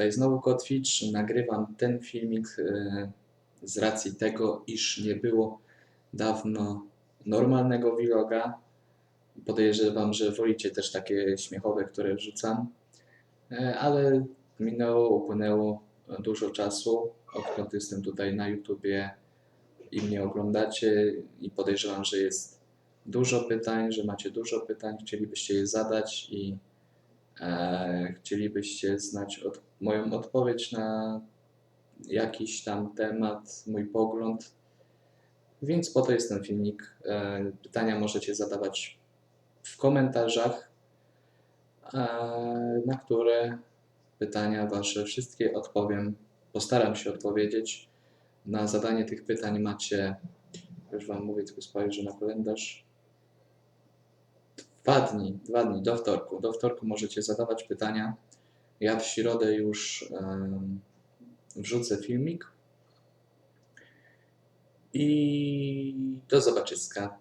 tutaj znowu Kotwicz. Nagrywam ten filmik e, z racji tego, iż nie było dawno normalnego vloga. Podejrzewam, że wolicie też takie śmiechowe, które wrzucam. E, Ale minęło, upłynęło dużo czasu, odkąd jestem tutaj na YouTubie i mnie oglądacie i podejrzewam, że jest dużo pytań, że macie dużo pytań, chcielibyście je zadać i e, chcielibyście znać od, moją odpowiedź na jakiś tam temat, mój pogląd. Więc po to jest ten filmik. E, pytania możecie zadawać w komentarzach, e, na które pytania Wasze wszystkie odpowiem. Postaram się odpowiedzieć. Na zadanie tych pytań macie, już Wam mówię, tylko spojrzę na kalendarz. Dwa dni, dwa dni do wtorku. Do wtorku możecie zadawać pytania. Ja w środę już wrzucę filmik. I do zobaczyska.